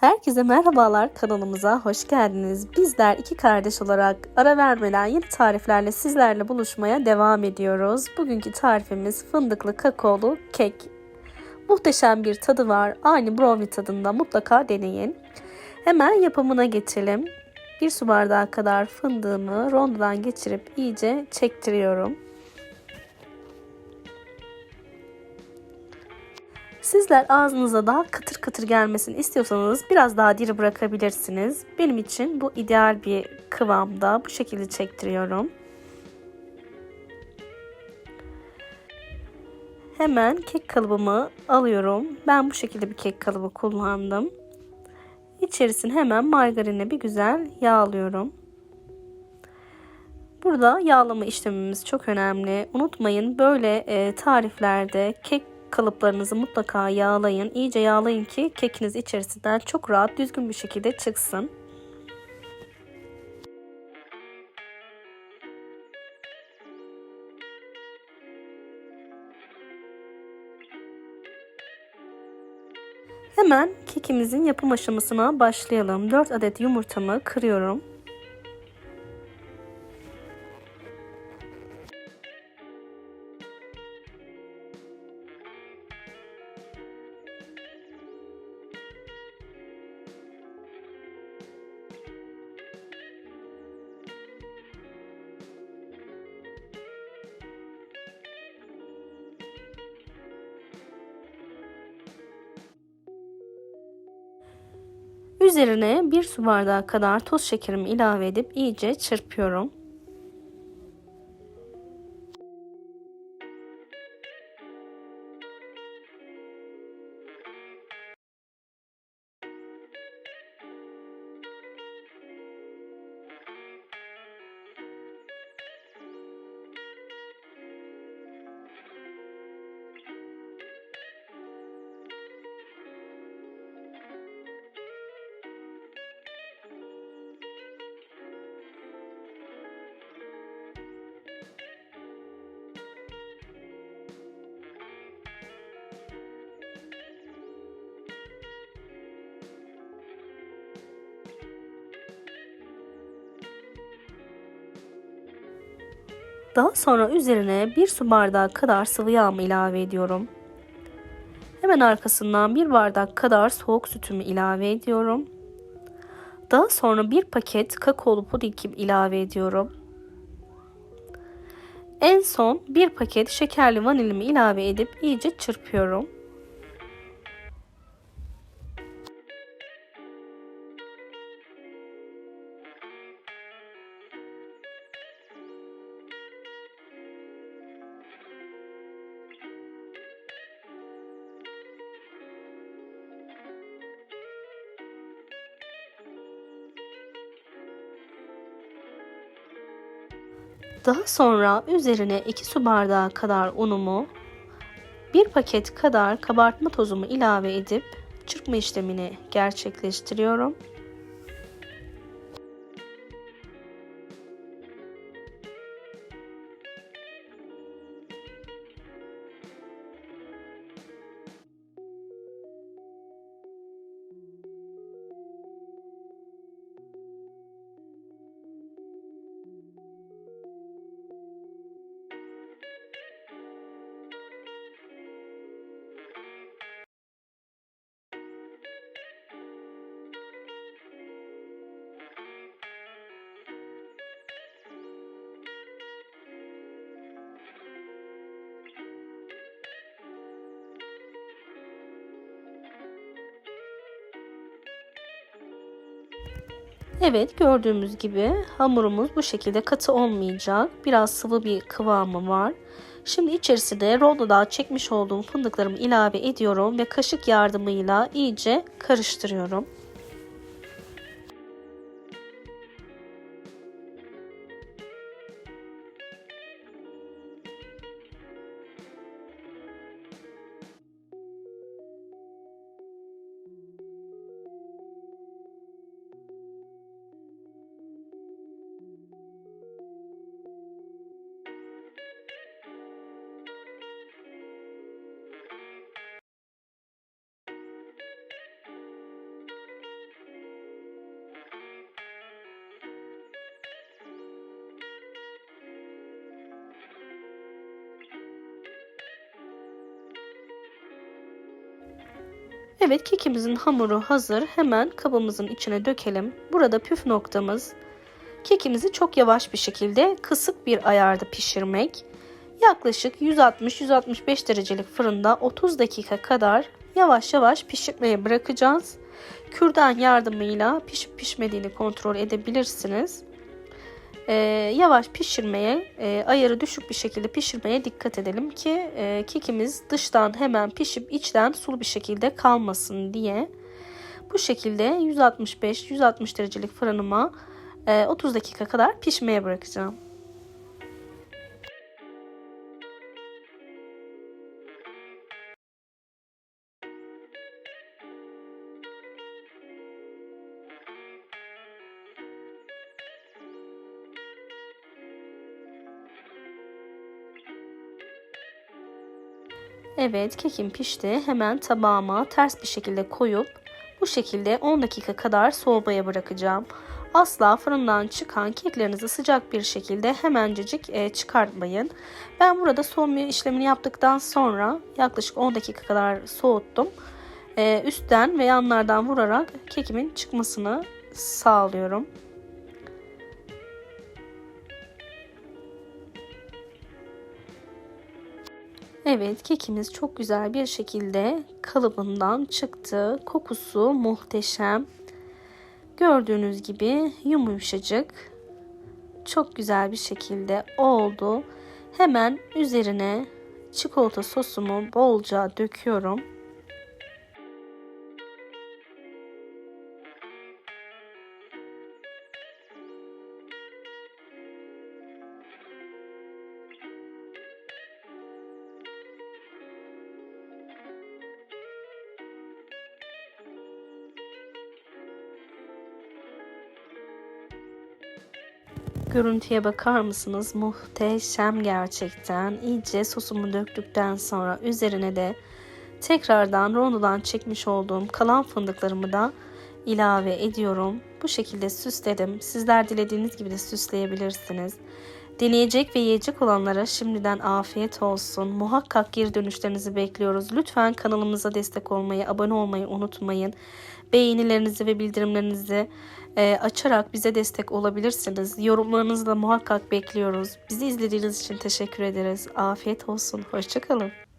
Herkese merhabalar kanalımıza hoş geldiniz. Bizler iki kardeş olarak ara vermeden yeni tariflerle sizlerle buluşmaya devam ediyoruz. Bugünkü tarifimiz fındıklı kakaolu kek. Muhteşem bir tadı var. Aynı brownie tadında mutlaka deneyin. Hemen yapımına geçelim. Bir su bardağı kadar fındığımı rondodan geçirip iyice çektiriyorum. Sizler ağzınıza daha kıtır kıtır gelmesini istiyorsanız biraz daha diri bırakabilirsiniz. Benim için bu ideal bir kıvamda. Bu şekilde çektiriyorum. Hemen kek kalıbımı alıyorum. Ben bu şekilde bir kek kalıbı kullandım. İçerisine hemen margarinle bir güzel yağlıyorum. Burada yağlama işlemimiz çok önemli. Unutmayın böyle e, tariflerde kek kalıplarınızı mutlaka yağlayın. İyice yağlayın ki kekiniz içerisinden çok rahat düzgün bir şekilde çıksın. Hemen kekimizin yapım aşamasına başlayalım. 4 adet yumurtamı kırıyorum. Üzerine bir su bardağı kadar toz şekerimi ilave edip iyice çırpıyorum. Daha sonra üzerine bir su bardağı kadar sıvı yağımı ilave ediyorum. Hemen arkasından bir bardak kadar soğuk sütümü ilave ediyorum. Daha sonra bir paket kakaolu pudingim ilave ediyorum. En son bir paket şekerli vanilimi ilave edip iyice çırpıyorum. Daha sonra üzerine 2 su bardağı kadar unumu, 1 paket kadar kabartma tozumu ilave edip çırpma işlemini gerçekleştiriyorum. Evet gördüğümüz gibi hamurumuz bu şekilde katı olmayacak. Biraz sıvı bir kıvamı var. Şimdi içerisine rondodan çekmiş olduğum fındıklarımı ilave ediyorum ve kaşık yardımıyla iyice karıştırıyorum. Evet kekimizin hamuru hazır. Hemen kabımızın içine dökelim. Burada püf noktamız kekimizi çok yavaş bir şekilde kısık bir ayarda pişirmek. Yaklaşık 160-165 derecelik fırında 30 dakika kadar yavaş yavaş pişirmeye bırakacağız. Kürdan yardımıyla pişip pişmediğini kontrol edebilirsiniz. Ee, yavaş pişirmeye, e, ayarı düşük bir şekilde pişirmeye dikkat edelim ki e, kekimiz dıştan hemen pişip içten sulu bir şekilde kalmasın diye. Bu şekilde 165-160 derecelik fırınıma e, 30 dakika kadar pişmeye bırakacağım. Evet kekim pişti. Hemen tabağıma ters bir şekilde koyup bu şekilde 10 dakika kadar soğumaya bırakacağım. Asla fırından çıkan keklerinizi sıcak bir şekilde hemencecik e, çıkartmayın. Ben burada soğuma işlemini yaptıktan sonra yaklaşık 10 dakika kadar soğuttum. E, üstten ve yanlardan vurarak kekimin çıkmasını sağlıyorum. Evet kekimiz çok güzel bir şekilde kalıbından çıktı. Kokusu muhteşem. Gördüğünüz gibi yumuşacık. Çok güzel bir şekilde oldu. Hemen üzerine çikolata sosumu bolca döküyorum. Görüntüye bakar mısınız? Muhteşem gerçekten. İyice sosumu döktükten sonra üzerine de tekrardan rondodan çekmiş olduğum kalan fındıklarımı da ilave ediyorum. Bu şekilde süsledim. Sizler dilediğiniz gibi de süsleyebilirsiniz. Deneyecek ve yiyecek olanlara şimdiden afiyet olsun. Muhakkak geri dönüşlerinizi bekliyoruz. Lütfen kanalımıza destek olmayı, abone olmayı unutmayın. Beğenilerinizi ve bildirimlerinizi e, açarak bize destek olabilirsiniz. Yorumlarınızı da muhakkak bekliyoruz. Bizi izlediğiniz için teşekkür ederiz. Afiyet olsun. Hoşçakalın.